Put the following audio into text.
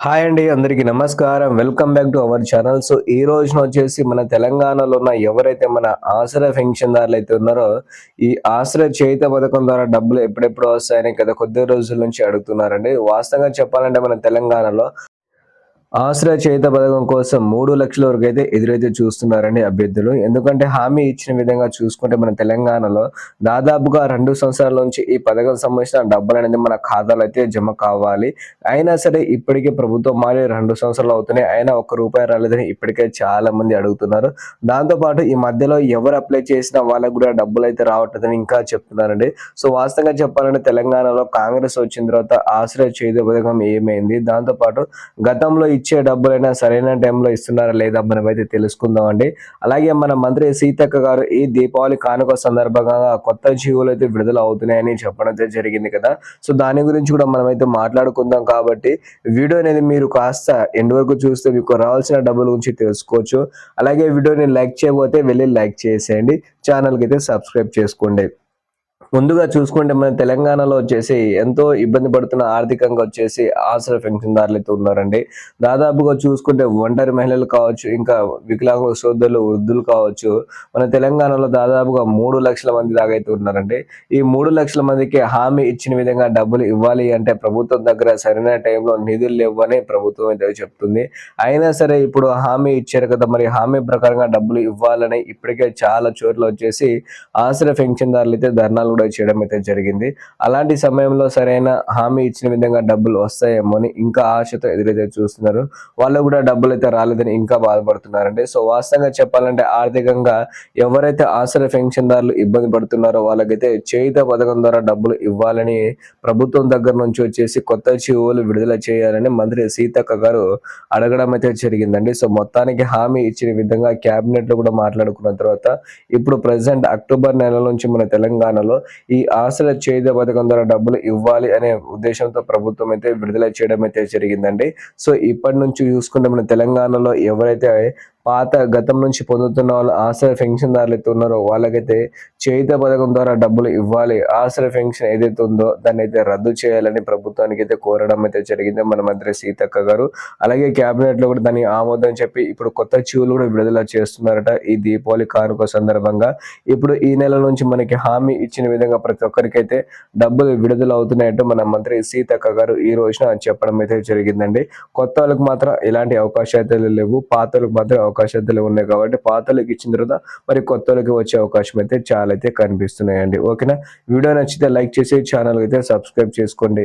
Hi అండి అందరికీ నమస్కారం. Welcome back to our channel. So ఈ రోజున వచ్చేసి మన తెలంగాణలో ఉన్న ఎవరైతే మన ఆశ్రయ పెన్షన్దారులు అయితే ఉన్నారో ఈ ఆశ్రయ చేత పథకం ద్వారా డబ్బులు ఎప్పుడెప్పుడు వస్తాయని కదా కొద్ది రోజుల నుంచి అడుగుతున్నారండి. వాస్తవంగా చెప్పాలంటే మన తెలంగాణలో ఆశ్రయ చేత పథకం కోసం మూడు లక్షల వరకు అయితే ఎదురైతే చూస్తున్నారండి అభ్యర్థులు. ఎందుకంటే హామీ ఇచ్చిన విధంగా చూసుకుంటే మన తెలంగాణలో దాదాపుగా రెండు సంవత్సరాల నుంచి ఈ పథకం సంబంధించిన డబ్బులు అనేది మన ఖాతాలో అయితే జమ కావాలి. అయినా సరే ఇప్పటికే ప్రభుత్వం మారి రెండు సంవత్సరాలు అవుతున్నాయి. అయినా ఒక్క రూపాయి రాలేదని ఇప్పటికే చాలా మంది అడుగుతున్నారు. దాంతోపాటు ఈ మధ్యలో ఎవరు అప్లై చేసినా వాళ్ళకు కూడా డబ్బులు అయితే రావట్లేదని ఇంకా చెప్తున్నారండి. సో వాస్తవంగా చెప్పాలంటే తెలంగాణలో కాంగ్రెస్ వచ్చిన తర్వాత ఆశ్రయ చేత పథకం ఏమైంది? దాంతోపాటు గతంలో ఇచ్చే డబ్బులైనా సరైన టైంలో ఇస్తున్నారా లేదా మనం అయితే తెలుసుకుందాం అండి అలాగే మన మంత్రి సీతక్క గారు ఈ దీపావళి కానుక సందర్భంగా కొత్త జీవులు అయితే విడుదల అవుతున్నాయని చెప్పడం అయితే జరిగింది కదా. సో దాని గురించి కూడా మనం అయితే మాట్లాడుకుందాం కాబట్టి వీడియో అనేది మీరు కాస్త ఎండ్ వరకు చూస్తే మీకు రావాల్సిన డబ్బుల గురించి తెలుసుకోవచ్చు. అలాగే వీడియోని లైక్ చేయబోతే వెళ్ళి లైక్ చేసేయండి. ఛానల్కి అయితే సబ్స్క్రైబ్ చేసుకోండి. ముందుగా చూసుకుంటే మన తెలంగాణలో వచ్చేసి ఎంతో ఇబ్బంది పడుతున్న ఆర్థికంగా వచ్చేసి ఆశ్రయ పెన్షన్దారులు అయితే ఉన్నారండి. దాదాపుగా చూసుకుంటే ఒంటరి మహిళలు కావచ్చు ఇంకా వికలాంగుల సోదరులు వృద్ధులు కావచ్చు మన తెలంగాణలో దాదాపుగా మూడు లక్షల మంది దాకా అయితే ఉన్నారండి. ఈ మూడు లక్షల మందికి హామీ ఇచ్చిన విధంగా డబ్బులు ఇవ్వాలి అంటే ప్రభుత్వం దగ్గర సరైన టైంలో నిధులు లేవని ప్రభుత్వం అయితే చెప్తుంది. అయినా సరే ఇప్పుడు హామీ ఇచ్చారు కదా మరి హామీ ప్రకారంగా డబ్బులు ఇవ్వాలని ఇప్పటికే చాలా చోట్ల వచ్చేసి ఆశ్రయ పెన్షన్దారులు అయితే ధర్నాలు కూడా చేయడం అయితే జరిగింది. అలాంటి సమయంలో సరైన హామీ ఇచ్చిన విధంగా డబ్బులు వస్తాయేమో అని ఇంకా ఆశతో ఎదురైతే చూస్తున్నారు. వాళ్ళు కూడా డబ్బులు అయితే రాలేదని ఇంకా బాధపడుతున్నారండి. సో వాస్తవంగా చెప్పాలంటే ఆర్థికంగా ఎవరైతే ఆశ్రయ పెన్షన్దారులు ఇబ్బంది పడుతున్నారో వాళ్ళకైతే చేయిత పథకం ద్వారా డబ్బులు ఇవ్వాలని ప్రభుత్వం దగ్గర నుంచి వచ్చేసి కొత్త జీవోలు విడుదల చేయాలని మంత్రి సీతక్క గారు అడగడం అయితే జరిగిందండి. సో మొత్తానికి హామీ ఇచ్చిన విధంగా క్యాబినెట్లో కూడా మాట్లాడుకున్న తర్వాత ఇప్పుడు ప్రజెంట్ అక్టోబర్ నెల నుంచి మన తెలంగాణలో ఈ ఆశల చేద పథకం ద్వారా డబ్బులు ఇవ్వాలి అనే ఉద్దేశంతో ప్రభుత్వం అయితే విడుదల చేయడం అయితే జరిగిందండి. సో ఇప్పటి నుంచి చూసుకుంటే మన తెలంగాణలో ఎవరైతే పాత గతం నుంచి పొందుతున్న వాళ్ళు ఆశ్రయ పెన్షన్దారులు అయితే ఉన్నారో వాళ్ళకైతే చేయిత పథకం ద్వారా డబ్బులు ఇవ్వాలి. ఆశ్రయ పెన్షన్ ఏదైతే ఉందో దాన్ని అయితే రద్దు చేయాలని ప్రభుత్వానికి అయితే కోరడం అయితే జరిగింది మన మంత్రి సీతక్క గారు. అలాగే కేబినెట్లో కూడా దాన్ని ఆమోదం చెప్పి ఇప్పుడు కొత్త చెవులు కూడా విడుదల చేస్తున్నారట ఈ దీపావళి కానుక సందర్భంగా. ఇప్పుడు ఈ నెల నుంచి మనకి హామీ ఇచ్చిన విధంగా ప్రతి ఒక్కరికైతే డబ్బులు విడుదల అవుతున్నాయంటూ మన మంత్రి సీతక్క గారు ఈ రోజున చెప్పడం అయితే జరిగిందండి. కొత్త వాళ్ళకి మాత్రం ఎలాంటి అవకాశాలు లేవు పాతలకు మాత్రం అవకాశాలు ఉన్నాయి కాబట్టి పాతలకు ఇచ్చిన తర్వాత మరి కొత్తలకి వచ్చే అవకాశం అయితే చాలా అయితే కనిపిస్తున్నాయండి. ఓకేనా? వీడియో నచ్చితే లైక్ చేసి ఛానల్ అయితే సబ్స్క్రైబ్ చేసుకోండి.